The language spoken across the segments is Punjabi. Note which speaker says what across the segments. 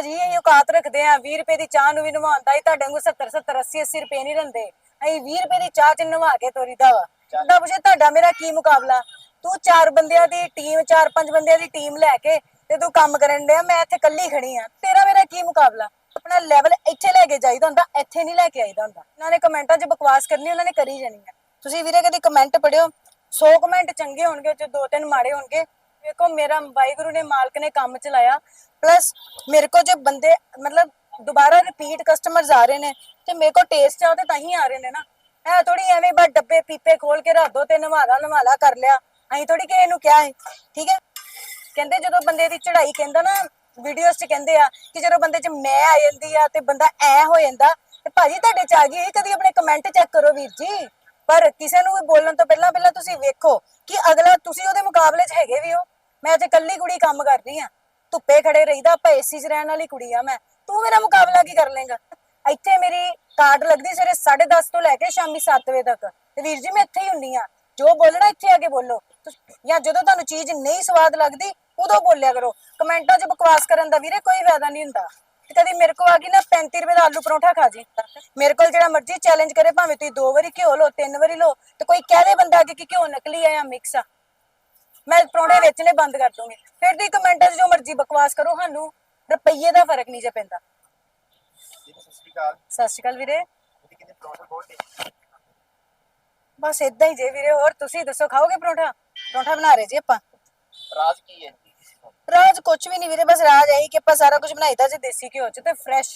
Speaker 1: ਭਾਜੀ ਇਹ ਔਕਾਤ ਰੱਖਦੇ ਆ 20 ਰੁਪਏ ਦੀ ਚਾਹ ਨੂੰ ਵੀ ਨਵਾਉਂਦਾ ਹੀ। ਤੁਹਾਡੇ ਨੂੰ 70 70 80 80 ਰੁਪਏ ਨਹੀਂ ਦਿੰਦੇ ਅਸੀਂ 20 ਰੁਪਏ ਦੀ ਚਾਹ ਚ ਨਵਾ ਕੇ ਤੋਰੀਦਾ ਵਾ। ਦਾ ਪੁੱਛੇ ਤੁਹਾਡਾ ਮੇਰਾ ਕੀ ਮੁਕਾਬਲਾ? ਤੂੰ ਚਾਰ ਬੰਦਿਆਂ ਦੀ ਟੀਮ ਚਾਰ ਪੰਜ ਬੰਦਿਆਂ ਦੀ ਟੀਮ ਲੈ ਕੇ ਤੇ ਤੂੰ ਕੰਮ ਕਰਨ ਡਿਆ। ਮੈਂ ਇੱਥੇ ਇਕੱਲੀ ਖੜੀ ਆ ਤੇਰਾ ਮੇਰਾ ਕੀ ਮੁਕਾਬਲਾ? ਆਪਣਾ ਲੈਵਲ ਇੱਥੇ ਲੈ ਕੇ ਜਾਈਦਾ ਹੁੰਦਾ ਇੱਥੇ ਨਹੀਂ ਲੈ ਕੇ ਆਈਦਾ ਹੁੰਦਾ। ਉਹਨਾਂ ਨੇ ਕਮੈਂਟਾਂ 'ਚ ਬਕਵਾਸ ਕਰਨੀ ਉਹਨਾਂ ਨੇ ਕਰੀ ਜਾਣੀ ਆ। ਤੁਸੀਂ ਵੀਰੇ ਕਦੀ ਕਮੈਂਟ ਪੜਿਓ 100 ਕਮੈਂਟ ਚੰਗੇ ਹੋਣਗੇ 'ਚ ਦੋ ਤਿੰਨ ਮਾੜੇ ਹੋਣਗੇ। ਵੇਖੋ ਮੇਰਾ ਵਾਹਿਗੁਰੂ ਨੇ ਮਾਲਕ ਨੇ ਕੰਮ ਚਲਾਇਆ। ਪਲੱਸ ਮੇਰੇ ਕੋ ਜੇ ਬੰਦੇ ਮਤਲਬ ਦੁਬਾਰਾ ਰਿਪੀਟ ਕਸਟਮਰਸ ਆ ਰਹੇ ਨੇ ਤੇ ਮੇਰੇ ਕੋ ਟੇਸਟ ਆ, ਉਹ ਤੇ ਤਾਂ ਹੀ ਆ ਰਹੇ ਨੇ ਨਾ। ਐ ਥੋੜੀ ਐਵੇਂ ਬਸ ਡੱਬੇ ਪੀਪੇ ਖੋਲ ਕੇ ਰੱਖ ਦੋ ਤੇ ਨਵਾਲਾ ਨਵਾਲਾ ਕਰ ਲਿਆ। ਅਸੀਂ ਥੋੜੀ ਕਿ ਇਹਨੂੰ ਕਿਹਾ ਹੈ ਠੀਕ ਹੈ? ਕਹਿੰਦੇ ਜਦੋਂ ਬੰਦੇ ਦੀ ਚੜ੍ਹਾਈ ਕਹਿੰਦਾ ਨਾ ਵੀਡੀਓਜ਼ 'ਚ ਕਹਿੰਦੇ ਆ ਕਿ ਜਦੋਂ ਬੰਦੇ 'ਚ ਮੈਂ ਆ ਜਾਂਦੀ ਆ ਤੇ ਬੰਦਾ ਐ ਹੋ ਜਾਂਦਾ, ਤੇ ਭਾਜੀ ਤੁਹਾਡੇ 'ਚ ਆ ਗਈ ਇਹ, ਕਦੀ ਆਪਣੇ ਕਮੈਂਟ ਚੈੱਕ ਕਰੋ ਵੀਰ ਜੀ। ਪਰ ਕਿਸੇ ਨੂੰ ਵੀ ਬੋਲਣ ਤੋਂ ਪਹਿਲਾਂ ਪਹਿਲਾਂ ਤੁਸੀਂ ਵੇਖੋ ਕਿ ਅਗਲਾ, ਤੁਸੀਂ ਉਹਦੇ ਮੁਕਾਬਲੇ 'ਚ ਹੈਗੇ ਵੀ ਹੋ। ਮੈਂ ਤੇ ਕੱਲੀ ਕੁੜੀ ਕੰਮ ਕਰ ਰਹੀ ਆ ਧੁੱਪੇ ਖੜੇ ਰਹੀਦਾ, ਆਪਾਂ ਏਸੀ 'ਚ ਰਹਿਣ ਵਾਲੀ ਕੁੜੀ ਆ ਮੈਂ। ਤੂੰ ਮੇਰਾ ਮੁਕਾਬਲਾ ਕੀ ਕਰ ਲੇਗਾ ਇੱਥੇ ਮੇਰੀ ਕਾਰਡ ਲੱਗਦੀ ਸਵੇਰੇ 10:30 ਤੋਂ ਲੈ ਕੇ ਸ਼ਾਮੀ 7 ਵਜੇ ਤੱਕ। ਤੇ ਵੀਰ ਜੀ, ਮੈਂ ਇੱਥੇ ਹੀ ਹੁੰਨੀ ਆ। ਜੋ ਬੋਲਣਾ ਇੱਥੇ ਆ ਕੇ ਬੋਲੋ। ਜਾਂ ਜਦੋਂ ਤੁਹਾਨੂੰ ਚੀਜ਼ ਨਹੀਂ ਸਵਾਦ ਲੱਗਦੀ, ਉਦੋਂ ਬੋਲਿਆ ਕਰੋ। ਕਮੈਂਟਾਂ 'ਚ ਬਕਵਾਸ ਕਰਨ ਦਾ ਵੀਰੇ ਕੋਈ ਫਾਇਦਾ ਨਹੀਂ ਹੁੰਦਾ। ਤੇ ਕਦੀ ਮੇਰੇ ਕੋ ਆ ਗਈ ਨਾ 35 ਰੁਪਏ ਦਾ ਆਲੂ ਪਰੌਂਠਾ ਖਾ ਜੀ। ਮੇਰੇ ਕੋਲ ਜਿਹੜਾ ਮਰਜ਼ੀ ਚੈਲੰਜ ਕਰੇ, ਭਾਵੇਂ ਤੁਸੀਂ ਦੋ ਵਾਰੀ ਘਿਓ ਲਓ, ਤਿੰਨ ਵਾਰੀ ਲਓ। ਤੇ ਕੋਈ ਕਹਿ ਦੇ ਬੰਦਾ ਅੱਗੇ ਕਿ ਘਿਓ ਨਕਲੀ ਆ ਜਾਂ ਮਿਕਸ ਆ। ਮੈਂ ਪਰੌਂਠੇ ਵੇਚਣੇ ਬੰਦ ਕਰ ਦੂੰਗੀ। ਫਿਰ ਦੀ ਕਮੈਂਟਾਂ 'ਚ ਜੋ ਮਰਜ਼ੀ ਬਕਵਾਸ ਕਰੋ ਸਾਨੂੰ ਰੁਪਈਏ ਦਾ ਫ਼ਰਕ ਨਹੀਂ ਜੇ ਪੈਂਦਾ।
Speaker 2: ਸਤਿ ਸ਼੍ਰੀ ਅਕਾਲ
Speaker 1: ਸਤਿ ਸ਼੍ਰੀ ਅਕਾਲ ਵੀਰੇ।
Speaker 2: ਬਹੁਤ
Speaker 1: ਬਸ ਇਦਾਂ ਹੀ ਜੇ ਵੀਰੇ ਹੋਰ ਤੁਸੀਂ ਦੱਸੋ ਖਾਓਗੇ ਪਰੌਂਠਾ? ਪਰੌਂਠਾ ਬਣਾ ਰਹੇ ਜੀ ਆਪਾਂ।
Speaker 2: ਰਾਜ ਕੀ ਹੈ?
Speaker 1: ਰਾਜ ਕੁਛ ਵੀ ਨਹੀਂ ਵੀਰੇ ਬਸ ਰਾਜ ਆਈ ਕਿ ਆਪਾਂ ਸਾਰਾ ਕੁਝ ਬਣਾਈਦਾ ਜੇ ਦੇਸੀ ਘਿਓ ਚ ਤੇ ਫਰੈਸ਼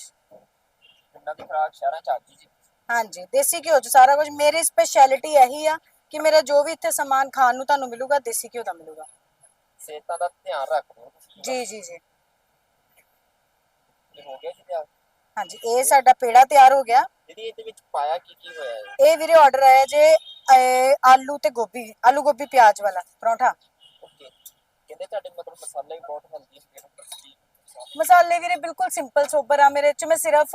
Speaker 2: ਪਿੰਡਾਂ ਦੀ ਖਰਾਕ ਸ਼ਹਿਰਾਂ ਚ ਆ ਗਈ ਜੀ।
Speaker 1: ਹਾਂਜੀ ਦੇਸੀ ਘਿਓ ਚ ਸਾਰਾ ਕੁਝ ਮੇਰੀ ਸਪੈਸ਼ਲਿਟੀ ਇਹੀ ਆ ਕਿ ਮੇਰਾ ਜੋ ਵੀ ਇੱਥੇ ਸਮਾਨ ਖਾਣ ਨੂੰ ਤੁਹਾਨੂੰ ਮਿਲੂਗਾ ਦੇਸੀ ਘਿਓ ਦਾ ਮਿਲੂਗਾ।
Speaker 2: ਸਿਹਤਾਂ ਦਾ ਧਿਆਨ ਤੁਸੀਂ
Speaker 1: ਜੀ ਜੀ ਜੀ।
Speaker 2: ਇਹ ਹੋ ਗਿਆ ਜੀ ਤਿਆਰ?
Speaker 1: ਹਾਂਜੀ ਇਹ ਸਾਡਾ ਪੇੜਾ ਤਿਆਰ ਹੋ ਗਿਆ।
Speaker 2: ਦੀਦੀ ਇਹਦੇ ਵਿੱਚ ਪਾਇਆ ਕੀ ਕੀ ਹੋਇਆ ਹੈ
Speaker 1: ਇਹ ਵੀਰੇ ਆਰਡਰ ਆਇਆ ਜੇ ਆਲੂ ਤੇ ਗੋਭੀ ਆਲੂ ਗੋਭੀ ਪਿਆਜ਼ ਵਾਲਾ ਪਰੌਂਠਾ।
Speaker 2: ਓਕੇ। ਕਹਿੰਦੇ ਤੁਹਾਡੇ ਮਤਲਬ ਮਸਾਲੇ ਵੀ ਬਹੁਤ ਹੈਲਦੀ ਹੁੰਦੇ
Speaker 1: ਮਸਾਲੇ? ਵੀਰੇ ਬਿਲਕੁਲ ਸਿੰਪਲ ਸੋਬਰ ਆ। ਮੇਰੇ ਚ ਮੈਂ ਸਿਰਫ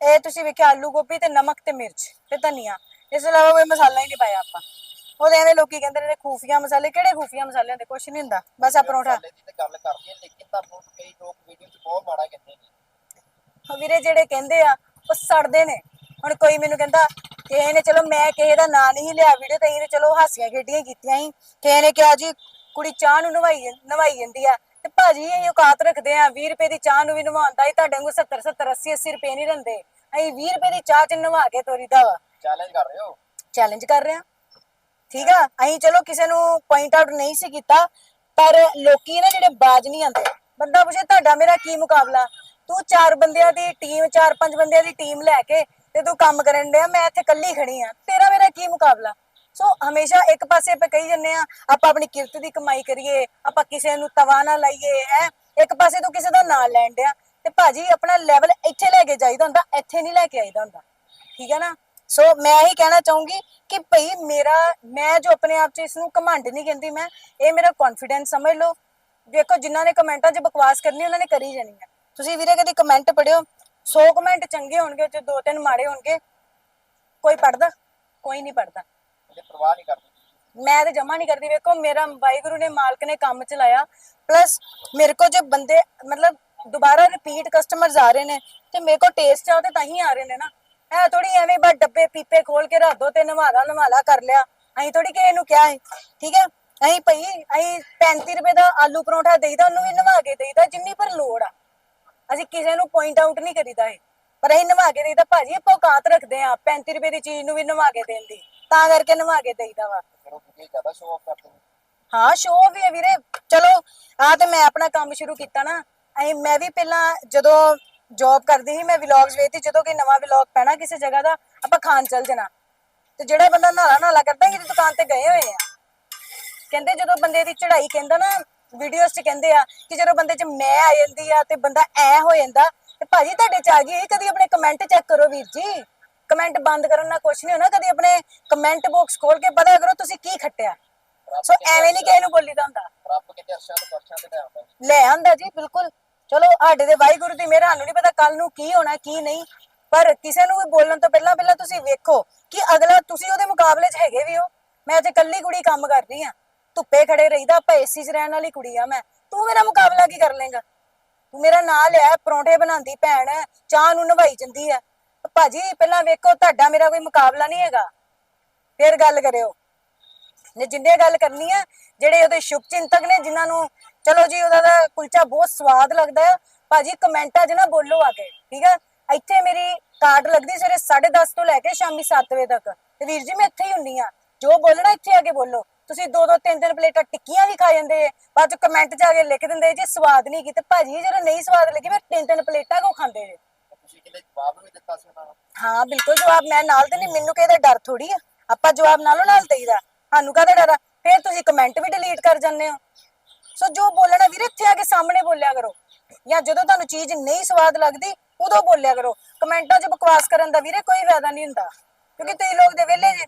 Speaker 1: ਇਹ ਤੁਸੀਂ ਵੇਖਿਆ ਆਲੂ ਗੋਭੀ ਤੇ ਨਮਕ ਤੇ ਮਿਰਚ ਤੇ ਧਨੀਆ। ਇਸ ਤੋਂ ਇਲਾਵਾ ਕੋਈ ਮਸਾਲਾ ਹੀ ਨਹੀਂ ਪਾਇਆ ਆਪਾਂ। ਉਹਦੇ ਐਵੇਂ ਲੋਕੀ ਕਹਿੰਦੇ ਨੇ ਖੂਫੀਆ ਮਸਾਲੇ ਕਿਹੜੇ ਖੂਫੀਆ ਮਸਾਲਿਆਂ ਦੇ? ਕੁਛ ਨਹੀਂ ਹੁੰਦਾ ਬਸ ਆ ਪਰੌਂਠਾ।
Speaker 2: ਮਸਾਲੇ ਦੀ ਤਾਂ ਗੱਲ ਕਰਦੇ ਆ ਲੇਕਿਨ ਤੁਹਾਨੂੰ ਕਈ ਲੋਕ ਵੀਡੀਓ 'ਚ ਬਹੁਤ ਮਾੜਾ ਕਹਿੰਦੇ ਨੇ।
Speaker 1: ਉਹ ਵੀਰੇ ਜਿਹੜੇ ਕਹਿੰਦੇ ਆ ਉਹ ਸੜਦੇ ਨੇ। ਹੁਣ ਕੋਈ ਮੈਨੂੰ ਕਹਿੰਦਾ ਕਿਸੇ ਨੇ ਚਲੋ ਮੈਂ ਕਿਸੇ ਦਾ ਨਾਂ ਨਹੀਂ ਲਿਆ ਵੀਡੀਓ ਤੇ ਇਹਨੇ ਚਲੋ ਹਾਸੀਆਂ ਖੇਡੀਆਂ ਕੀਤੀਆਂ ਸੀ। ਕਿਸੇ ਨੇ ਕਿਹਾ ਜੀ ਕੁੜੀ ਚਾਹ ਨੂੰ ਨਵਾਈ ਨਵਾਈ ਜਾਂਦੀ ਆ। ਤੇ ਭਾਜੀ ਇਹ ਔਕਾਤ ਰੱਖਦੇ ਆ 20 ਰੁਪਏ ਦੀ ਚਾਹ ਨੂੰ ਵੀ ਨਵਾਉਂਦਾ ਹੀ ਤੁਹਾਡੇ ਨੂੰ 70 70 80 80 ਰੁਪਏ ਨਹੀਂ ਦਿੰਦੇ। ਅਸੀਂ 20 ਰੁਪਏ ਦੀ ਚਾਹ ਚ ਨਵਾ ਕੇ ਤੋਰੀਦਾ ਵਾ।
Speaker 2: ਚੈਲੰਜ ਕਰ ਰਹੇ ਹੋ?
Speaker 1: ਚੈਲੰਜ ਕਰ ਰਹੇ। ਆ ਠੀਕ ਆ? ਅਸੀਂ ਚਲੋ ਕਿਸੇ ਨੂੰ ਪੁਆਇੰਟ ਆਊਟ ਨਹੀਂ ਸੀ ਕੀਤਾ, ਪਰ ਲੋਕੀ ਨਾ ਜਿਹੜੇ ਬਾਜ ਨਹੀਂ ਆਉਂਦੇ। ਬੰਦਾ ਪੁੱਛੇ, ਤੁਹਾਡਾ ਮੇਰਾ ਕੀ ਮੁਕਾਬਲਾ? ਤੂੰ ਚਾਰ ਬੰਦਿਆਂ ਦੀ ਟੀਮ ਚਾਰ ਪੰਜ ਬੰਦਿਆਂ ਦੀ ਟੀਮ ਲੈ ਕੇ ਤੇ ਤੂੰ ਕੰਮ ਕਰਨ ਡਿਆ, ਮੈਂ ਇੱਥੇ ਇਕੱਲੀ ਖੜੀ ਆ। ਤੇਰਾ ਮੇਰਾ ਕੀ ਮੁਕਾਬਲਾ? ਸੋ ਹਮੇਸ਼ਾ ਇੱਕ ਪਾਸੇ ਆਪਾਂ ਕਹੀ ਜੰਨੇ ਆ, ਆਪਾਂ ਆਪਣੀ ਕਿਰਤ ਦੀ ਕਮਾਈ ਕਰੀਏ, ਆਪਾਂ ਕਿਸੇ ਨੂੰ ਤਵਾ ਨਾ ਲਾਈਏ, ਹੈ? ਇੱਕ ਪਾਸੇ ਤੂੰ ਕਿਸੇ ਦਾ ਨਾਂ ਲੈਣ ਡਿਆ, ਤੇ ਭਾਜੀ ਆਪਣਾ ਲੈਵਲ ਇੱਥੇ ਲੈ ਕੇ ਜਾਈਦਾ ਹੁੰਦਾ, ਇੱਥੇ ਨਹੀਂ ਲੈ ਕੇ ਆਈਦਾ ਹੁੰਦਾ। ਠੀਕ ਹੈ ਨਾ? ਸੋ ਮੈਂ ਇਹੀ ਕਹਿਣਾ ਚਾਹੂੰਗੀ ਕਿ ਭਈ ਮੇਰਾ ਮੈਂ ਜੋ ਆਪਣੇ ਆਪ 'ਚ ਇਸ ਨੂੰ ਕਮੰਡ ਨਹੀਂ ਕਹਿੰਦੀ ਮੈਂ ਇਹ ਮੇਰਾ ਕੌਨਫੀਡੈਂਸ ਸਮਝ ਲਓ। ਦੇਖੋ ਜਿਨ੍ਹਾਂ ਨੇ ਕਮੈਂਟਾਂ 'ਚ ਬਕਵਾਸ ਕਰਨੀ ਉਹਨਾਂ ਨੇ ਕਰੀ ਜਾਣੀ ਹੈ ਤੁਸੀਂ ਵੀਰੇ ਕਦੀ ਕਮੈਂਟ ਪੜਿਓ 100 ਕਮੈਂਟ ਚੰਗੇ ਹੋਣਗੇ 'ਚ ਦੋ ਤਿੰਨ ਮਾੜੇ ਹੋਣਗੇ। ਕੋਈ ਪੜਦਾ ਕੋਈ ਨਹੀਂ ਪੜਦਾ
Speaker 2: ਇਹ ਪਰਵਾਹ ਨਹੀਂ ਕਰਦੇ
Speaker 1: ਮੈਂ ਤੇ ਜਮਾ ਨਹੀਂ ਕਰਦੀ ਵੇਖੋ ਮੇਰਾ ਵਾਹਿਗੁਰੂ ਨੇ ਮਾਲਕ ਨੇ ਕੰਮ ਚਲਾਇਆ। ਪਲੱਸ ਮੇਰੇ ਕੋ ਜੇ ਬੰਦੇ ਮਤਲਬ ਦੁਬਾਰਾ ਰਿਪੀਟ ਕਸਟਮਰਸ ਆ ਰਹੇ ਨੇ ਤੇ ਮੇਰੇ ਕੋ ਟੇਸਟ ਆ ਉਹ ਤੇ ਤਾਂ ਹੀ ਆ ਰਹੇ ਨੇ ਨਾ। ਐ ਥੋੜੀ ਐਵੇਂ ਬਸ ਡੱਬੇ ਪੀਪੇ ਖੋਲ ਕੇ ਰੱਖ ਦੋ ਤੇ ਨਵਾਲਾ ਨਵਾਲਾ ਕਰ ਲਿਆ। ਅਸੀਂ ਥੋੜੀ ਕਿ ਇਹਨੂੰ ਕਿਹਾ ਹੈ ਠੀਕ ਹੈ ਅਸੀਂ ਭਈ ਅਸੀਂ 35 ਰੁਪਏ ਦਾ ਆਲੂ ਪਰੌਂਠਾ ਦੇਈਦਾ ਉਹਨੂੰ ਵੀ ਨਵਾ ਕੇ ਦੇਈਦਾ ਜਿੰਨੀ ਪਰ ਲੋੜ ਆ। ਅਸੀਂ ਕਿਸੇ ਨੂੰ ਪੁਆਇੰਟ ਆਊਟ ਨਹੀਂ ਕਰੀਦਾ ਇਹ। ਪਰ ਅਸੀਂ ਨਵਾ ਕੇ ਦੇਈਦਾ ਭਾਜੀ ਆਪਾਂ ਔਕਾਤ ਰੱਖਦੇ ਆ 35 ਰੁਪਏ ਦੀ ਚੀਜ਼ ਨੂੰ ਵੀ ਨਵਾ ਕੇ ਦੇਣ ਦੀ। ਤਾਂ ਕਰਕੇ ਨਵਾ ਕੇ ਦੇਈਦਾ ਵਾ।
Speaker 2: ਫਿਰ ਉਹ ਵੀਡੀਓ ਜ਼ਿਆਦਾ ਸ਼ੋਅ ਆਫ ਕਰਦੇ ਨੇ
Speaker 1: ਹਾਂ ਸ਼ੋਅ ਵੀ ਹੈ ਵੀਰੇ। ਚਲੋ ਆ ਤੇ ਮੈਂ ਆਪਣਾ ਕੰਮ ਸ਼ੁਰੂ ਕੀਤਾ ਨਾ। ਐ ਮੈਂ ਵੀ ਪਹਿਲਾਂ ਜਦੋਂ ਜੌਬ ਕਰਦੀ ਸੀ ਮੈਂ ਵਲੌਗਸ ਵੇਖਦੀ ਜਦੋਂ ਕੋਈ ਨਵਾਂ ਵਲੌਗ ਪੈਣਾ ਕਿਸੇ ਜਗ੍ਹਾ ਦਾ ਆਪਾਂ ਖਾਣ ਚੱਲ ਜਾਣਾ। ਤੇ ਜਿਹੜਾ ਬੰਦਾ ਨਾਲਾ ਨਾਲਾ ਕਰਦਾ ਇਹਦੀ ਦੁਕਾਨ ਤੇ ਗਏ ਹੋਏ ਆ ਕਹਿੰਦੇ ਜਦੋਂ ਬੰਦੇ ਦੀ ਚੜ੍ਹਾਈ ਕਹਿੰਦਾ ਨਾ ਵੀਡੀਓਜ਼ 'ਚ ਕਹਿੰਦੇ ਆ ਕਿ ਜਦੋਂ ਬੰਦੇ 'ਚ ਮੈਂ ਆ ਜਾਂਦੀ ਆ ਤੇ ਬੰਦਾ ਐ ਹੋ ਜਾਂਦਾ ਤੇ ਭਾਜੀ ਤੁਹਾਡੇ 'ਚ ਆ ਗਈ ਇਹ ਕਦੀ ਆਪਣੇ ਕਮੈਂਟ ਚੈੱਕ ਕਰੋ ਵੀਰ ਜੀ। ਕਮੈਂਟ ਬੰਦ ਕਰਨ ਨਾਲ ਕੁਝ ਨਹੀਂ ਹੋਣਾ ਕਦੀ ਆਪਣੇ ਕਮੈਂਟ ਬਾਕਸ ਖੋਲ ਕੇ ਪਤਾ ਕਰੋ ਤੁਸੀਂ ਕੀ ਖੱਟਿਆ। ਸੋ ਐਵੇਂ ਨਹੀਂ ਕਿਸੇ ਨੂੰ ਬੋਲੀਦਾ ਹੁੰਦਾ।
Speaker 2: ਰੱਬ ਕਿਤੇ ਅਰਸ਼ਾਂ ਤੇ ਪਰਸ਼ਾਂ ਤੇ ਲੈ ਆਉਂਦਾ ਜੀ
Speaker 1: ਬਿਲਕੁਲ। ਚਲੋ ਸਾਡੇ ਦੇ ਵਾਹਿਗੁਰੂ ਦੀ ਮਿਹਰ, ਸਾਨੂੰ ਨਹੀਂ ਪਤਾ ਕੱਲ ਨੂੰ ਕੀ ਹੋਣਾ, ਕੀ ਨਹੀਂ, ਪਰ ਕਿਸੇ ਨੂੰ ਵੀ ਬੋਲਣ ਤੋਂ ਪਹਿਲਾਂ ਪਹਿਲਾਂ ਤੁਸੀਂ ਵੇਖੋ ਕਿ ਅਗਲਾ, ਤੁਸੀਂ ਉਹਦੇ ਮੁਕਾਬਲੇ 'ਚ ਹੈਗੇ ਵੀ ਹੋ। ਮੈਂ ਤੇ ਇਕੱਲੀ ਕੁੜੀ ਕੰਮ ਕਰਦੀ ਆ ਧੁੱਪੇ ਖੜੇ ਰਹੀਦਾ, ਆਪਾਂ ਏਸੀ 'ਚ ਰਹਿਣ ਵਾਲੀ ਕੁੜੀ ਆ ਮੈਂ। ਤੂੰ ਮੇਰਾ ਮੁਕਾਬਲਾ ਕੀ ਕਰ ਲੇਗਾ ਤੂੰ ਮੇਰਾ ਨਾਂ ਲਿਆ, ਪਰੌਂਠੇ ਬਣਾਉਂਦੀ ਭੈਣ ਚਾਹ ਨੂੰ ਨਵਾਈ ਜਾਂਦੀ ਹੈ। ਭਾਜੀ, ਪਹਿਲਾਂ ਵੇਖੋ, ਤੁਹਾਡਾ ਮੇਰਾ ਕੋਈ ਮੁਕਾਬਲਾ ਨਹੀਂ ਹੈਗਾ। ਫੇਰ ਗੱਲ ਕਰਿਓ। ਨੇ ਜਿੰਨੇ ਗੱਲ ਕਰਨੀ ਆ ਜਿਹੜੇ ਉਹਦੇ ਸ਼ੁਭ ਚਿੰਤਕ ਨੇ, ਜਿਨ੍ਹਾਂ ਨੂੰ ਚਲੋ ਜੀ ਉਹਦਾ ਦਾ ਕੁਲਚਾ ਬਹੁਤ ਸਵਾਦ ਲੱਗਦਾ ਹੈ। ਭਾਜੀ ਕਮੈਂਟਾਂ 'ਚ ਨਾ ਬੋਲੋ ਆ ਕੇ ਠੀਕ ਆ ਇੱਥੇ ਮੇਰੀ ਕਾਰਡ ਲੱਗਦੀ ਸਵੇਰੇ 10:30 ਤੋਂ ਲੈ ਕੇ ਸ਼ਾਮੀ 7 ਵਜੇ ਤੱਕ। ਤੇ ਵੀਰ ਜੀ ਮੈਂ ਇੱਥੇ ਹੀ ਹੁੰਨੀ ਆ ਜੋ ਬੋਲਣਾ ਇੱਥੇ ਆ ਕੇ ਬੋਲੋ। ਤੁਸੀਂ ਦੋ ਦੋ ਤਿੰਨ ਤਿੰਨ ਪਲੇਟਾਂ ਟਿੱਕੀਆਂ ਵੀ ਖਾ ਜਾਂਦੇ ਜੇ ਬਾਅਦ ਚ ਕਮੈਂਟ 'ਚ ਆ ਕੇ ਲਿਖ ਦਿੰਦੇ ਜੇ ਸਵਾਦ ਨਹੀਂ ਕੀਤੇ। ਭਾਜੀ ਜਦੋਂ ਨਹੀਂ ਸਵਾਦ ਲੱਗੀ ਮੈਂ ਤਿੰਨ ਤਿੰਨ ਪਲੇਟਾਂ ਕੋ ਖਾਂਦੇ ਜੇ
Speaker 2: ਤੁਸੀਂ ਕਿਤੇ ਜਵਾਬ ਵੀ ਦਿੱਤਾ ਸੀ ਉਹਨਾਂ ਨੂੰ।
Speaker 1: ਹਾਂ ਬਿਲਕੁਲ ਜਵਾਬ ਮੈਂ ਨਾਲ ਤੇ ਨਹੀਂ ਮੈਨੂੰ ਕਿਹਦਾ ਡਰ ਥੋੜੀ ਆ। ਆਪਾਂ ਜਵਾਬ ਨਾਲੋਂ ਨਾਲ ਦੇਈਦਾ। ਸਾਨੂੰ ਕਾਹਦਾ ਡਰ ਆ? ਫਿਰ ਤੁਸੀਂ ਕਮੈਂਟ ਵੀ ਡਿਲੀਟ ਕਰ ਜਾਂਦੇ ਹੋ। ਸੋ ਜੋ ਬੋਲਣਾ ਵੀਰੇ, ਇੱਥੇ ਆ ਕੇ ਸਾਹਮਣੇ ਬੋਲਿਆ ਕਰੋ। ਜਾਂ ਜਦੋਂ ਤੁਹਾਨੂੰ ਚੀਜ਼ ਨਹੀਂ ਸਵਾਦ ਲੱਗਦੀ, ਉਦੋਂ ਬੋਲਿਆ ਕਰੋ। ਕਮੈਂਟਾਂ 'ਚ ਬਕਵਾਸ ਕਰਨ ਦਾ ਵੀਰੇ ਕੋਈ ਫਾਇਦਾ ਨਹੀਂ ਹੁੰਦਾ, ਕਿਉਂਕਿ ਤੁਸੀਂ ਲੋਕ ਦੇ ਵਿਹਲੇ ਜੇ।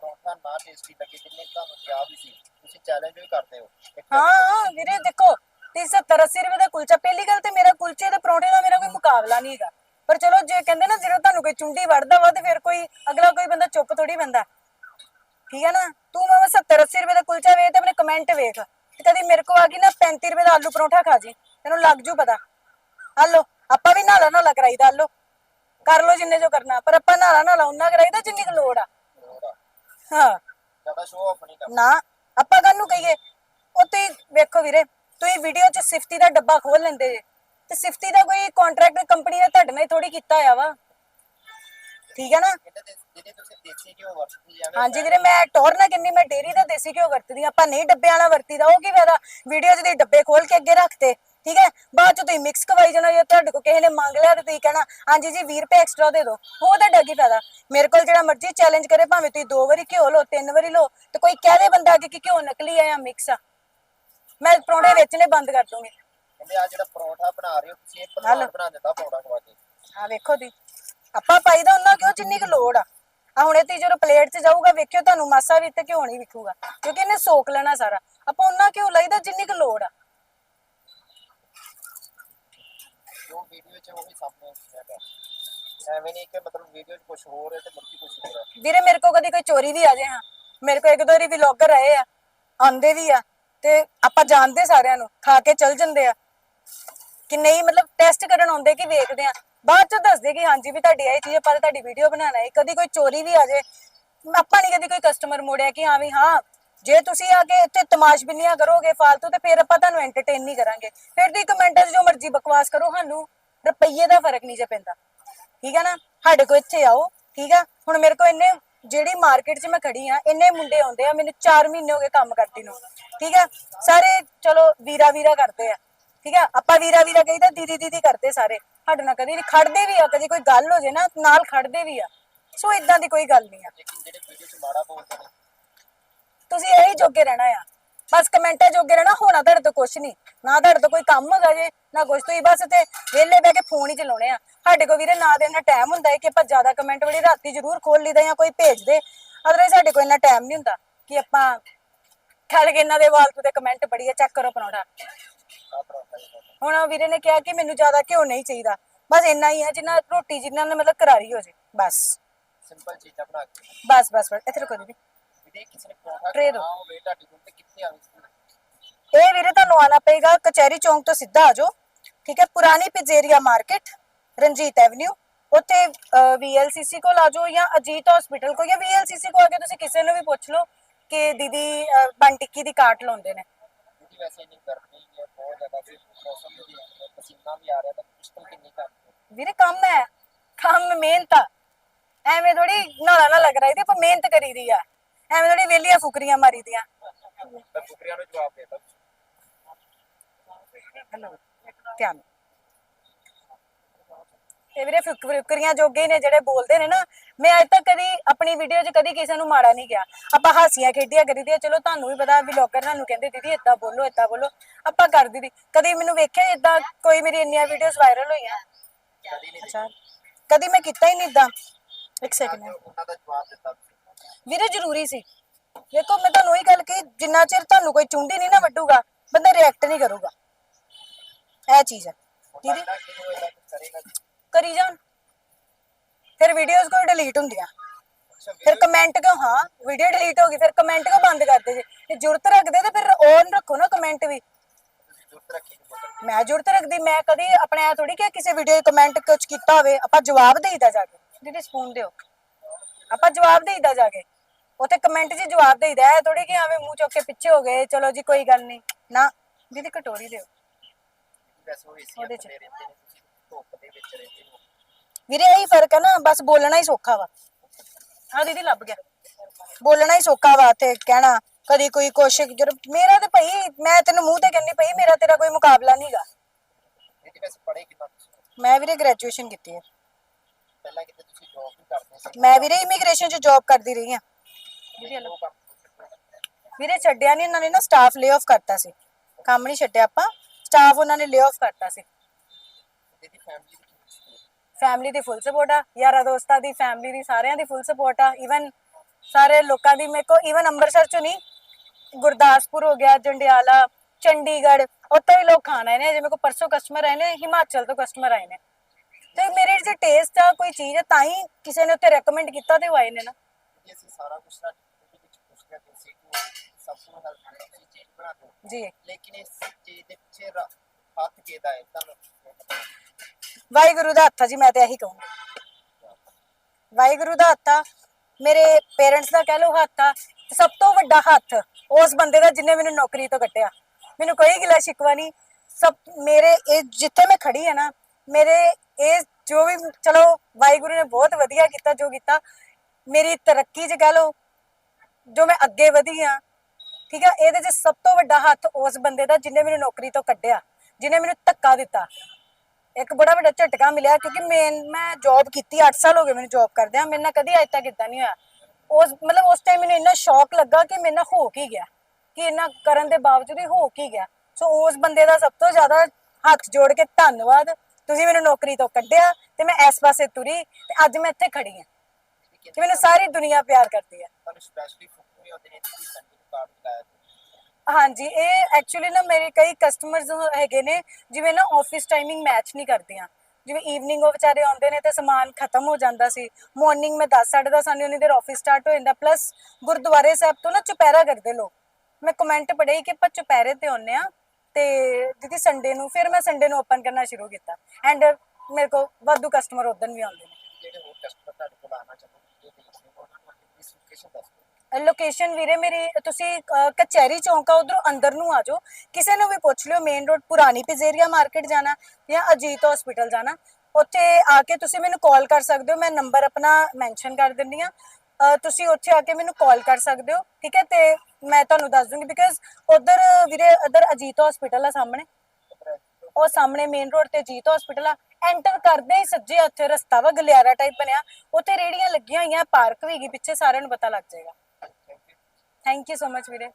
Speaker 2: ਪਰੌਂਠਾ ਨਾ ਟੇਸਟੀ ਲੱਗੇ ਜਿੰਨੇ ਤੁਹਾਨੂੰ ਕਿਹਾ ਵੀ ਸੀ ਤੁਸੀਂ ਚੈਲੰਜ ਵੀ ਕਰਦੇ ਹੋ
Speaker 1: ਹਾਂ ਵੀਰੇ ਦੇਖੋ 70 80 ਰੁਪਏ ਦਾ ਕੁਲਚਾ, ਪਹਿਲੀ ਗੱਲ ਤੇ ਮੇਰਾ ਕੁਲਚੇ ਤੇ ਪਰੌਂਠੇ ਦਾ ਮੇਰਾ ਕੋਈ ਮੁਕਾਬਲਾ ਨਹੀਂ ਹੈਗਾ। ਪਰ ਚਲੋ, ਜੇ ਕਹਿੰਦੇ ਨਾ, ਜਦੋਂ ਤੁਹਾਨੂੰ ਕੋਈ ਚੁੰਡੀ ਵੜਦਾ ਵਾ ਤੇ ਫਿਰ ਕੋਈ, ਅਗਲਾ ਕੋਈ ਬੰਦਾ ਚੁੱਪ ਥੋੜੀ ਬੰਦਾ। ਠੀਕ ਹੈ ਨਾ? ਤੂੰ ਮੈਂ 70 80 ਰੁਪਏ ਦਾ ਕੁਲਚਾ ਵੇਖ ਤੇ ਆਪਣੇ ਕਮੈਂਟ ਵੇਖ। ਤੇ ਕਦੀ ਮੇਰੇ ਕੋ ਆ ਗਈ ਨਾ 35 ਰੁਪਏ ਦਾ ਆਲੂ ਪਰੌਂਠਾ ਖਾ ਜੀ। ਤੈਨੂੰ ਲੱਗ ਜੂ ਪਤਾ। ਹਲੋ ਆਪਾਂ ਵੀ ਨਾਲਾ ਨਾਲਾ ਕਰਾਈਦਾ ਹਲੋ ਕਰ ਲੋ ਜਿੰਨੇ ਜੋ ਕਰਨਾ ਪਰ ਆਪਾਂ ਨਾਲਾ ਨਾਲਾ ਉਹਨਾਂ ਕਰਾਈਦਾ ਜਿੰਨੀ ਕੁ ਲੋੜ ਆ।
Speaker 2: ਆ।
Speaker 1: ਹਾਂ।
Speaker 2: ਜ਼ਿਆਦਾ ਸ਼ੋਅ ਆਫ ਨਹੀਂ ਕਰਨਾ।
Speaker 1: ਨਾ ਆਪਾਂ ਕਾਹਨੂੰ ਕਹੀਏ? ਉਹ ਤੁਸੀਂ ਵੇਖੋ ਵੀਰੇ ਤੁਸੀਂ ਵੀਡੀਓ 'ਚ ਸਿਫਤੀ ਦਾ ਡੱਬਾ ਖੋਲ ਲੈਂਦੇ ਜੇ। ਤੇ ਸਿਫਤੀ ਦਾ ਕੋਈ ਕੰਟਰੈਕਟ ਕੰਪਨੀ ਨੇ ਤੁਹਾਡੇ ਨਾਲ ਥੋੜੀ ਕੀਤਾ ਹੋਇਆ ਵਾ। ਠੀਕ ਹੈ ਨਾ?
Speaker 2: ਤੇ ਜਿਹਦੀ ਤੁਸੀਂ ਦੇਸੀ ਘਿਓ ਵਰਤਦੀ ਐਵੇਂ
Speaker 1: ਹਾਂਜੀ ਵੀਰੇ ਮੈਂ ਟੋਰ ਨਾ ਕਿੰਨੀ ਮੈਂ ਡੇਰੀ ਦਾ ਦੇਸੀ ਘਿਓ ਵਰਤਦੀ। ਆਪਾਂ ਨਹੀਂ ਡੱਬਿਆਂ ਵਾਲਾ ਵਰਤੀਦਾ ਉਹ ਕੀ ਫਾਇਦਾ? ਵੀਡੀਓ 'ਚ ਡੱਬੇ ਖੋਲ ਕੇ ਅੱਗੇ ਰੱਖਤੇ ਠੀਕ ਹੈ? ਬਾਅਦ 'ਚ ਤੁਸੀਂ ਮਿਕਸ ਕਵਾਈ ਜਾਣਾ ਜੇ ਤੁਹਾਡੇ ਕੋਲ ਕਿਸੇ ਨੇ ਮੰਗ ਲਿਆ ਤੇ ਤੁਸੀਂ ਕਹਿਣਾ ਹਾਂਜੀ ਜੀ 20 ਰੁਪਏ ਐਕਸਟਰਾ ਦੇ ਦਿਓ। ਉਹ ਤੁਹਾਡਾ ਕੀ ਫਾਇਦਾ? ਮੇਰੇ ਕੋਲ ਜਿਹੜਾ ਮਰਜ਼ੀ ਚੈਲੰਜ ਕਰੇ ਭਾਵੇਂ ਤੁਸੀਂ ਦੋ ਵਾਰੀ ਘਿਓ ਲਓ ਤਿੰਨ ਵਾਰੀ ਲਓ ਤੇ ਕੋਈ ਕਹਿ ਦੇ ਬੰਦਾ ਅੱਗੇ ਕਿ ਘਿਓ ਨਕਲੀ ਆ ਜਾਂ ਮਿਕਸ ਆ। ਮੈਂ ਪਰੌਂਠੇ ਵੇਚਣੇ ਬੰਦ ਕਰ ਦੂੰਗੀ।
Speaker 2: ਕਹਿੰਦੇ ਆ ਜਿਹੜਾ ਪਰੌਂਠਾ ਬਣਾ ਰਹੇ ਹੋ ਤੁਸੀਂ ਇਹ। ਪਰੌਂਠਾ ਬਣਾ ਦਿੱਤਾ ਪੌੜਾ ਖਵਾ ਕੇ।
Speaker 1: ਆ ਵੇਖੋ ਦੀ ਆਪਾਂ ਪਾਈਦਾ ਉਹਨਾਂ ਕਿਉਂ ਜਿੰਨੀ ਕੁ ਲੋੜ ਆ? ਆ ਹੁਣੇ ਤੇ ਜਦੋਂ ਪਲੇਟ 'ਚ ਜਾਊਗਾ ਵੇਖਿਓ ਤੁਹਾਨੂੰ ਮਾਸਾ ਵੀ ਤੇ ਘਿਓ ਨਹੀਂ ਵਿਖੂਗਾ ਕਿਉਂਕਿ ਇਹਨੇ ਸੋਕ ਲੈਣਾ ਸਾਰਾ। ਆਪਾਂ ਉਹਨਾਂ ਕਿਉਂ ਲਈਦਾ ਜਿੰਨੀ ਕੁ ਲੋੜ ਆ?
Speaker 2: ਜੋ ਵੀਡੀਓ 'ਚ ਉਹੀ ਸਾਹਮਣੇ ਹੈਗਾ ਐਵੇਂ ਨਹੀਂ ਕਿ ਮਤਲਬ ਵੀਡੀਓ 'ਚ ਕੁਝ ਹੋਰ ਹੈ ਤੇ ਮੁਰਕੀ ਕੁਝ ਹੋਰ ਹੈ।
Speaker 1: ਵੀਰੇ ਮੇਰੇ ਕੋ ਕਦੀ ਕੋਈ ਚੋਰੀ ਵੀ ਆ ਜਾਏ ਹਾਂ। ਮੇਰੇ ਕੋ ਇੱਕ ਦੋ ਵਾਰੀ ਵਲੌਗਰ ਆਏ ਆ ਆਂਦੇ ਵੀ ਆ ਤੇ ਆਪਾਂ ਜਾਣਦੇ ਸਾਰਿਆਂ ਨੂੰ ਖਾ ਕੇ ਚਲ ਜਾਂਦੇ ਆ। ਕਿ ਨਹੀਂ ਮਤਲਬ ਟੈਸਟ ਕਰਨ ਆਉਂਦੇ ਕਿ ਵੇਖਦੇ ਆ? ਬਾਅਦ ਚ ਦੱਸਦੇ ਕਿ ਹਾਂਜੀ ਵੀ ਤੁਹਾਡੀ ਇਹ ਚੀਜ਼ ਪਰ ਤੁਹਾਡੀ ਵੀਡੀਓ ਬਣਾਣਾ ਹੈ। ਕਦੀ ਕੋਈ ਚੋਰੀ ਵੀ ਆ ਜਾਏ। ਆਪਾਂ ਨਹੀਂ ਕਦੀ ਕੋਈ ਕਸਟਮਰ ਮੋੜਿਆ ਕਿ ਹਾਂ ਵੀ ਹਾਂ, ਜੇ ਤੁਸੀਂ ਆ ਕੇ ਇੱਥੇ ਤਮਾਸ਼ਬੀਨੀਆਂ ਕਰੋਗੇ ਫਾਲਤੂ, ਤੇ ਫਿਰ ਆਪਾਂ ਤੁਹਾਨੂੰ ਐਂਟਰਟੇਨ ਨਹੀਂ ਕਰਾਂਗੇ। ਫਿਰ ਤੁਸੀਂ ਕਮੈਂਟਾਂ 'ਚ ਜੋ ਮਰਜ਼ੀ ਬਕਵਾਸ ਕਰੋ, ਸਾਨੂੰ ਰੁਪਈਏ ਦਾ ਫ਼ਰਕ ਨਹੀਂ ਜੇ ਪੈਂਦਾ। ਠੀਕ ਹੈ ਨਾ? ਸਾਡੇ ਕੋਲ ਇੱਥੇ ਆਓ, ਠੀਕ ਆ? ਹੁਣ ਮੇਰੇ ਕੋਲ ਇੰਨੇ, ਜਿਹੜੀ ਮਾਰਕੀਟ 'ਚ ਮੈਂ ਖੜੀ ਆ, ਇੰਨੇ ਮੁੰਡੇ ਆਉਂਦੇ ਆ, ਮੈਨੂੰ 4 ਮਹੀਨੇ ਹੋ ਗਏ ਕੰਮ ਕਰਦੀ ਨੂੰ। ਠੀਕ ਆ? ਸਾਰੇ ਚਲੋ ਵੀਰਾ ਵੀਰਾ ਕਰਦੇ ਆ। ਠੀਕ ਆ? ਆਪਾਂ ਵੀਰਾ ਵੀਰਾ ਕਹੀਦਾ ਦੀਦੀ ਦੀਦੀ ਕਰਦੇ ਸਾਰੇ। ਸਾਡੇ ਨਾਲ ਕਦੀ ਨਹੀਂ ਖੜਦੇ ਵੀ ਆ ਕਦੀ ਕੋਈ ਗੱਲ ਹੋ ਜੇ ਨਾ ਨਾਲ ਖੜਦੇ ਵੀ ਆ। ਸੋ ਇਦਾਂ ਦੀ ਕੋਈ ਗੱਲ ਨਹੀਂ ਆ।
Speaker 2: ਲੇਕਿਨ ਜਿਹੜੇ ਵੀਡੀਓ 'ਚ ਮਾੜਾ ਬੋਲਦੇ ਨੇ
Speaker 1: ਤੁਸੀਂ ਇਹੀ ਜੋਗੇ ਰਹਿਣਾ ਆ। ਬਸ ਕਮੈਂਟਾਂ ਜੋਗੇ ਰਹਿਣਾ ਹੋਣਾ ਤੁਹਾਡੇ ਤੋਂ ਕੁਝ ਨਹੀਂ। ਨਾ ਤੁਹਾਡੇ ਤੋਂ ਕੋਈ ਕੰਮ ਹੈਗਾ ਜੇ ਨਾ ਕੁਝ ਤੁਸੀਂ ਬਸ ਤੇ ਵਿਹਲੇ ਬਹਿ ਕੇ ਫੋਨ ਹੀ ਚਲਾਉਣੇ ਆ। ਸਾਡੇ ਕੋਲ ਵੀਰੇ ਨਾ ਦੇ ਇੰਨਾ ਟਾਈਮ ਹੁੰਦਾ ਹੈ ਕਿ ਆਪਾਂ ਜ਼ਿਆਦਾ ਕਮੈਂਟ ਵਾਲੀ ਰਾਤੀ ਜ਼ਰੂਰ ਖੋਲ ਲਈਦਾ ਜਾਂ ਕੋਈ ਭੇਜ ਦੇ। ਅਦਰਵਾਈਜ਼ ਸਾਡੇ ਕੋਲ ਇੰਨਾ ਟਾਈਮ ਨਹੀਂ ਹੁੰਦਾ ਕਿ ਆਪਾਂ ਠੱਲ ਕੇ ਇਹਨਾਂ ਦੇ ਵਾਲਤੂ ਤੇ ਕਮੈਂਟ ਪੜੀਏ ਚੈੱਕ ਕਰੋ ਪਰੌਂਠਾ। ਹੁਣ ਉਹ ਵੀਰੇ ਨੇ ਕਿਹਾ ਕਿ ਮੈਨੂੰ ਜ਼ਿਆਦਾ ਘਿਓ ਨਹੀਂ ਚਾਹੀਦਾ। ਬਸ ਇੰਨਾ ਹੀ ਹੈ ਜਿੰਨਾ ਰੋਟੀ ਜਿੰਨਾ ਨੇ ਮਤਲਬ ਕਰਾਰੀ ਹੋ ਜੇ। ਬਸ।
Speaker 2: ਸਿੰਪਲ ਚੀਜ਼ਾਂ ਬਣਾ ਕੇ।
Speaker 1: ਬਸ ਬਸ ਬਸ। ਇੱਥੇ ਰੁਕੋ ਦੀਦੀ।
Speaker 2: ਵੀਡੀਓ ਕਿਸੇ ਨੇ ਪਰੌਂਠਾ
Speaker 1: Tray ਦਿਓ।
Speaker 2: ਖਾਣਾ ਹੋਵੇ ਤੁਹਾਡੀ ਕੋਲ ਤੇ ਕਿੱਥੇ ਆਵੇ
Speaker 1: ਇਹ ਵੀਰੇ ਤੁਹਾਨੂੰ ਆਣਾ ਪਏਗਾ ਕਚਹਿਰੀ ਚੌਂਕ ਤੋਂ ਸਿੱਧਾ ਆ ਜਾਓ। ਠੀਕ ਹੈ ਪੁਰਾਣੀ ਪਿਜ਼ੇਰੀਆ ਮਾਰਕੀਟ ਰਣਜੀਤ ਐਵਨਿਊ ਉੱਥੇ ਵੀਐਲਸੀਸੀ ਕੋਲ ਆ ਜਾਓ ਜਾਂ ਅਜੀਤ ਹਸਪੀਟਲ ਕੋਲ ਜਾਂ ਵੀਐਲਸੀਸੀ ਕੋਲ ਆ ਕੇ ਤੁਸੀਂ ਕਿਸੇ ਨੂੰ ਵੀ ਪੁੱਛ ਲਓ ਕਿ ਦੀਦੀ ਅਹ, ਟਿੱਕੀ ਦੀ ਕਾਟ ਲਾਉਂਦੇ ਨੇ।
Speaker 2: ਵੈਸੇ ਇੰਨੀ ਗਰਮੀ ਹੈ ਬਹੁਤ ਜ਼ਿਆਦਾ ਫਿਰ ਮੌਸਮ ਵੀ ਹੈ ਪਸੀਨਾ ਵੀ ਆ ਰਿਹਾ ਤਾਂ ਮੁਸ਼ਕਲ ਕਿੰਨੀ ਕਰਦੀ
Speaker 1: ਵੀਰੇ ਕੰਮ ਹੈ ਕੰਮ ਮਿਹਨਤ। ਆ ਐਵੇਂ ਥੋੜੀ ਨਾਲਾ ਨਾ ਲੱਗ ਰਹੀ ਤੇ ਆਪਾਂ ਮਿਹਨਤ ਕਰੀਦੀ ਆ। ਐਵੇਂ ਥੋੜੀ ਵੇਲੀਆਂ ਫੁਕਰੀਆਂ ਮਾਰੀਦੀਆਂ
Speaker 2: ਤਾਂ ਫੁਕਰੀਆਂ ਨੂੰ ਜਵਾਬ ਦੇਤਾ।
Speaker 1: ਹੈਲੋ ਧਿਆਨ ਇਹ ਵੀਰੇ ਫੁਕਰੀਆਂ ਜੋਗੇ ਨੇ ਜਿਹੜੇ ਬੋਲਦੇ ਨੇ ਨਾ। ਮੈਂ ਅੱਜ ਤੱਕ ਕਦੀ ਆਪਣੀ ਵੀਡੀਓ 'ਚ ਕਦੀ ਕਿਸੇ ਨੂੰ ਮਾੜਾ ਨਹੀਂ ਕਿਹਾ। ਆਪਾਂ ਹਾਸੀਆਂ ਖੇਡੀਆਂ ਕਰੀਦੀਆਂ ਚਲੋ ਤੁਹਾਨੂੰ ਵੀ ਪਤਾ ਵਲੌਗਰ ਤੁਹਾਨੂੰ ਕਹਿੰਦੇ, ਦੀਦੀ, ਏਦਾਂ ਬੋਲੋ ਏਦਾਂ ਬੋਲੋ। ਆਪਾਂ ਕਰ ਦੀਦੀ। ਕਦੀ ਮੈਨੂੰ ਵੇਖਿਆ ਏਦਾਂ ਕੋਈ ਮੇਰੀ ਇੰਨੀਆਂ ਵੀਡੀਓਜ਼ ਵਾਇਰਲ ਹੋਈਆਂ? ਅੱਛਾ। ਕਦੀ ਮੈਂ ਕੀਤਾ ਹੀ ਨਹੀਂ ਏਦਾਂ? ਇੱਕ ਸੈਕਿੰਡ ਵੀਰੇ ਜ਼ਰੂਰੀ ਸੀ। ਦੇਖੋ, ਮੈਂ ਤੁਹਾਨੂੰ ਉਹੀ ਗੱਲ ਕਹੀ, ਜਿੰਨਾ ਚਿਰ ਤੁਹਾਨੂੰ ਕੋਈ ਚੁੰਡੀ ਨਹੀਂ ਨਾ ਵੱਡੂਗਾ ਬੰਦਾ ਰਿਐਕਟ ਨਹੀਂ ਕਰੂਗਾ। ਇਹ ਚੀਜ਼ ਹੈ ਦੀਦੀ। ਕਰੀ ਜਾਣ। ਫਿਰ ਵੀਡੀਓਜ਼ ਕੋਈ ਡਿਲੀਟ ਹੁੰਦੀਆਂ? ਫਿਰ ਕਮੈਂਟ ਕਿਉਂ? ਹਾਂ ਵੀਡੀਓ ਡਿਲੀਟ ਹੋ ਗਈ ਫਿਰ ਕਮੈਂਟ ਕਿਉਂ ਬੰਦ ਕਰਦੇ ਜੇ? ਜੇ ਜ਼ਰੂਰਤ ਰੱਖਦੇ ਤਾਂ ਫਿਰ ਔਨ ਰੱਖੋ ਨਾ ਕਮੈਂਟ ਵੀ। ਮੈਂ ਜ਼ਰੂਰਤ ਰੱਖਦੀ ਮੈਂ ਕਦੀ ਆਪਣੇ ਆ ਥੋੜੀ ਕਿ ਕਿਸੇ ਵੀਡੀਓ 'ਚ ਕਮੈਂਟ ਕੁਝ ਕੀਤਾ ਹੋਵੇ ਆਪਾਂ ਜਵਾਬ ਦੇਈਦਾ ਜਾ ਕੇ। ਦੀਦੀ ਸਪੂਨ ਦਿਓ। ਆਪਾਂ ਜਵਾਬ ਦੇਈਦਾ ਜਾ ਕੇ। ਉੱਥੇ ਕਮੈਂਟ 'ਚ ਜਵਾਬ ਦੇਈਦਾ। ਐ ਥੋੜੀ ਕਿ ਐਵੇਂ ਮੂੰਹ ਚੁੱਕ ਕੇ ਪਿੱਛੇ ਹੋ ਗਏ ਚਲੋ ਜੀ ਕੋਈ ਗੱਲ ਨਹੀਂ। ਨਾ। ਦੀਦੀ ਕਟੋਰੀ ਦਿਓ।
Speaker 2: ਵੈਸੇ ਉਹ ਏਸੀਆਂ
Speaker 1: ਉਹਦੇ 'ਚ।
Speaker 2: ਧੁੱਪ ਦੇ ਵਿੱਚ ਰਹਿੰਦੇ ਹੋ
Speaker 1: ਵੀਰੇ ਇਹੀ ਫ਼ਰਕ ਹੈ ਨਾ ਬਸ ਬੋਲਣਾ ਹੀ ਸੌਖਾ ਵਾ। ਆ ਦੀਦੀ ਲੱਭ ਗਿਆ। ਬੋਲਣਾ ਹੀ ਸੌਖਾ ਵਾ ਤੇ ਕਹਿਣਾ ਕਦੀ ਕੋਈ ਕੋਸ਼ਿਸ਼ ਮੇਰਾ ਤੇ ਭਾਈ ਮੈਂ ਤੈਨੂੰ ਮੂੰਹ ਤੇ ਕਹਿੰਦੀ ਭਾਈ ਮੇਰਾ ਤੇਰਾ ਕੋਈ ਮੁਕਾਬਲਾ ਨਹੀਂਗਾ
Speaker 2: ਇਹਦੀ ਵੈਸੇ ਪੜ੍ਹੇ ਕਿੰਨਾ ਤੁਸੀਂ?
Speaker 1: ਮੈਂ ਵੀਰੇ ਗ੍ਰੈਜੂਏਸ਼ਨ ਕੀਤੀ ਹੈ
Speaker 2: ਪਹਿਲਾਂ ਕਿਤੇ ਤੁਸੀਂ ਜੌਬ ਵੀ ਕਰਦੇ ਸੀ?
Speaker 1: ਮੈਂ ਵੀਰੇ ਇਮੀਗ੍ਰੇਸ਼ਨ 'ਚ ਜੌਬ ਕਰਦੀ ਰਹੀ ਹਾਂ ਵੀਰੇ ਛੱਡਿਆ ਨਹੀਂ ਉਹਨਾਂ ਨੇ ਨਾ ਸਟਾਫ ਲੇ ਆਫ ਕਰਤਾ ਸੀ। ਕੰਮ ਨਹੀਂ ਛੱਡਿਆ ਆਪਾਂ ਸਟਾਫ ਉਹਨਾਂ ਨੇ ਲੇ ਆਫ ਕਰਤਾ ਸੀ।
Speaker 2: ਇਹਦੀ ਫੈਮਿਲੀ ਦੀ ਕੀ
Speaker 1: ਫੈਮਿਲੀ ਦੀ ਫੁੱਲ ਸਪੋਰਟ ਆ ਯਾਰਾਂ ਦੋਸਤਾਂ ਦੀ ਫੈਮਿਲੀ ਦੀ ਸਾਰਿਆਂ ਦੀ ਫੁੱਲ ਸਪੋਰਟ ਆ। ਇਵਨ ਸਾਰੇ ਲੋਕਾਂ ਦੀ ਮੇਰੇ ਕੋ ਇਵਨ ਅੰਮ੍ਰਿਤਸਰ ਚੋਂ ਨਹੀਂ ਗੁਰਦਾਸਪੁਰ ਹੋ ਗਿਆ ਜੰਡਿਆਲਾ ਚੰਡੀਗੜ੍ਹ ਉੱਥੇ ਵੀ ਲੋਕ ਖਾਣ ਆਏ ਨੇ। ਜਿਵੇਂ ਕੋ ਪਰਸੋਂ ਕਸਟਮਰ ਆਏ ਨੇ ਹਿਮਾਚਲ ਤੋਂ ਕਸਟਮਰ ਆਏ ਨੇ। ਤੇ ਮੇਰੇ ਜੇ ਟੇਸਟ ਆ ਕੋਈ ਚੀਜ਼ ਹੈ ਤਾਂ ਹੀ ਕਿਸੇ ਨੇ ਉੱਤੇ ਰეკਮੈਂਡ ਕੀਤਾ ਤੇ ਉਹ ਆਏ ਨੇ ਨਾ।
Speaker 2: ਅਸੀਂ ਸਾਰਾ ਕੁਝ ਵਿੱਚ ਸਭ ਤੋਂ ਤੁਸੀਂ ਚੀਜ਼ ਬਣਾ ਦਿਓ।
Speaker 1: ਜੀ।
Speaker 2: ਲੇਕਿਨ ਇਸ ਚੀਜ਼ ਦੇ ਪਿੱਛੇ ਰ- ਹੱਥ ਕਿਹਦਾ ਹੈ ਤੁਹਾਨੂੰ
Speaker 1: ਵਾਹਿਗੁਰੂ ਦਾ ਹੱਥ ਆ ਜੀ, ਮੈਂ ਤੇ ਇਹੀ ਕਹੂੰਗੀ। ਵਾਹਿਗੁਰੂ ਦਾ ਹੱਥ ਆ, ਮੇਰੇ ਪੇਰੈਂਟਸ ਦਾ ਕਹਿ ਲਓ ਹੱਥ ਆ, ਤੇ ਸਭ ਤੋਂ ਵੱਡਾ ਹੱਥ ਉਸ ਬੰਦੇ ਦਾ ਜਿਨੇ ਮੈਨੂੰ ਨੌਕਰੀ ਤੋਂ ਕੱਢਿਆ। ਮੈਨੂੰ ਕੋਈ ਗਿਲਾ ਸ਼ਿਕਵਾ ਨਹੀਂ, ਸਭ ਮੇਰੇ ਇਹ ਜਿੱਥੇ ਮੈਂ ਖੜੀ ਆ ਨਾ, ਮੇਰੇ ਇਹ ਜੋ ਵੀ, ਚਲੋ ਵਾਹਿਗੁਰੂ ਨੇ ਬਹੁਤ ਵਧੀਆ ਕੀਤਾ, ਜੋ ਕੀਤਾ, ਮੇਰੀ ਤਰੱਕੀ 'ਚ ਕਹਿ ਲਓ, ਜੋ ਮੈਂ ਅੱਗੇ ਵਧੀ ਆ, ਠੀਕ ਆ, ਇਹਦੇ 'ਚ ਸਭ ਤੋਂ ਵੱਡਾ ਹੱਥ ਉਸ ਬੰਦੇ ਦਾ ਜਿਨੇ ਮੈਨੂੰ ਨੌਕਰੀ ਤੋਂ ਕੱਢਿਆ, ਜਿਨੇ ਮੈਨੂੰ ਧੱਕਾ ਦਿੱਤਾ। ਇੱਕ ਬੜਾ ਵੱਡਾ ਝਟਕਾ ਮਿਲਿਆ ਕਿਉਂਕਿ ਮੈਂ ਮੈਂ ਜੌਬ ਕੀਤੀ 8 ਸਾਲ ਹੋ ਗਏ ਮੈਨੂੰ ਜੌਬ ਕਰਦਿਆਂ। ਮੇਰੇ ਨਾਲ ਕਦੀ ਅੱਜ ਤੱਕ ਇਦਾਂ ਨਹੀਂ ਹੋਇਆ। ਉਸ ਮਤਲਬ ਉਸ ਟਾਈਮ ਮੈਨੂੰ ਇੰਨਾ ਸ਼ੌਕ ਲੱਗਾ ਕਿ ਮੇਰੇ ਨਾਲ ਹੋ ਕੀ ਗਿਆ। ਕਿ ਇੰਨਾ ਕਰਨ ਦੇ ਬਾਵਜੂਦ ਹੀ ਹੋ ਕੀ ਗਿਆ। ਸੋ ਉਸ ਬੰਦੇ ਦਾ ਸਭ ਤੋਂ ਜ਼ਿਆਦਾ ਹੱਥ ਜੋੜ ਕੇ ਧੰਨਵਾਦ। ਤੁਸੀਂ ਮੈਨੂੰ ਨੌਕਰੀ ਤੋਂ ਕੱਢਿਆ ਤੇ ਮੈਂ ਇਸ ਪਾਸੇ ਤੁਰੀ ਤੇ ਅੱਜ ਮੈਂ ਇੱਥੇ ਖੜੀ ਹਾਂ। ਕਿ ਮੈਨੂੰ ਸਾਰੀ ਦੁਨੀਆ ਪਿਆਰ ਕਰਦੀ ਹੈ।
Speaker 2: ਤੁਹਾਨੂੰ ਸਪੈਸ਼ਲੀ ਆਉਂਦੇ ਨੇ ਸੰਡੇ ਨੂੰ ਕਾਰਡ ਲਾਇਆ
Speaker 1: ਹਾਂਜੀ, ਇਹ ਐਕਚੁਅਲੀ ਨਾ ਮੇਰੇ ਕਈ ਕਸਟਮਰਸ ਹੈਗੇ ਨੇ, ਜਿਵੇਂ ਨਾ ਆਫਿਸ ਟਾਈਮਿੰਗ ਮੈਚ ਨਹੀਂ ਕਰਦੀਆਂ। ਜਿਵੇਂ ਈਵਨਿੰਗ ਉਹ ਵਿਚਾਰੇ ਆਉਂਦੇ ਨੇ ਤੇ ਸਮਾਨ ਖਤਮ ਹੋ ਜਾਂਦਾ ਸੀ। ਮਾਰਨਿੰਗ ਮੈਂ 10 10:30 ਸਾਨੂੰ ਉਹਨਾਂ ਦੇ ਆਫਿਸ ਸਟਾਰਟ ਹੋ ਜਾਂਦਾ। ਪਲੱਸ ਗੁਰਦੁਆਰੇ ਸਾਹਿਬ ਤੋਂ ਨਾ ਚੁਪਹਿਰਾ ਕਰਦੇ ਲੋਕ। ਮੈਂ ਕਮੈਂਟ ਪੜ੍ਹੀ ਕਿ ਆਪਾਂ ਚੁਪਹਿਰੇ ਤੇ ਆਉਂਦੇ ਆ ਤੇ ਦੀਦੀ ਸੰਡੇ ਨੂੰ, ਫਿਰ ਮੈਂ ਸੰਡੇ ਨੂੰ ਓਪਨ ਕਰਨਾ ਸ਼ੁਰੂ ਕੀਤਾ। ਐਂਡ ਮੇਰੇ ਕੋ ਵਾਧੂ ਕਸਟਮਰ ਉਦੋਂ ਵੀ ਆਉਂਦੇ ਨੇ।
Speaker 2: ਜਿਹੜੇ ਹੋਰ ਕਸਟਮਰ ਤੁਹਾਡੇ ਕੋਲ ਆਉਣਾ ਚਾਹੁੰਦੇ ਨੇ ਇਸ ਲੋਕੇਸ਼ਨ ਦੱਸ
Speaker 1: ਲੋਕੇਸ਼ਨ ਵੀਰੇ ਮੇਰੀ, ਤੁਸੀਂ ਕਚਹਿਰੀ ਚੌਂਕ ਆ, ਉਧਰੋਂ ਅੰਦਰ ਨੂੰ ਆ ਜਾਓ। ਕਿਸੇ ਨੂੰ ਵੀ ਪੁੱਛ ਲਿਓ ਮੇਨ ਰੋਡ ਪੁਰਾਣੀ ਪਿਜ਼ੇਰੀਆ ਮਾਰਕੀਟ ਜਾਣਾ ਜਾਂ ਅਜੀਤ ਹਸਪੀਟਲ ਜਾਣਾ। ਉੱਥੇ ਆ ਕੇ ਤੁਸੀਂ ਮੈਨੂੰ ਕਾਲ ਕਰ ਸਕਦੇ ਹੋ, ਮੈਂ ਨੰਬਰ ਆਪਣਾ ਮੈਂਸ਼ਨ ਕਰ ਦਿੰਦੀ ਆ ਤੁਸੀਂ ਉੱਥੇ ਆ ਕੇ ਮੈਨੂੰ ਕਾਲ ਕਰ ਸਕਦੇ ਹੋ, ਠੀਕ ਹੈ? ਤੇ ਮੈਂ ਤੁਹਾਨੂੰ ਦੱਸ ਦੂੰਗੀ ਬਿਕਾਜ਼ ਉਧਰ ਵੀਰੇ ਉਧਰ ਅਜੀਤ ਹਸਪੀਟਲ ਆ ਸਾਹਮਣੇ। ਉਹ ਸਾਹਮਣੇ ਮੇਨ ਰੋਡ ਤੇ ਅਜੀਤ ਹਸਪੀਟਲ ਆ। ਐਂਟਰ ਕਰਦੇ ਹੀ ਸੱਜੇ ਹੱਥੇ ਰਸਤਾ ਵਾ, ਗਲਿਆਰਾ ਟਾਈਪ ਬਣਿਆ। ਉੱਥੇ ਰੇੜੀਆਂ ਲੱਗੀਆਂ ਹੋਈਆਂ ਪਾਰਕ ਵੀ ਹੈਗੀ, ਪਿੱਛੇ ਸਾਰਿਆਂ ਨੂੰ ਪਤਾ ਲੱਗ ਜਾਏਗਾ।
Speaker 2: Thank you
Speaker 1: thank you so much ਵੀਰੇ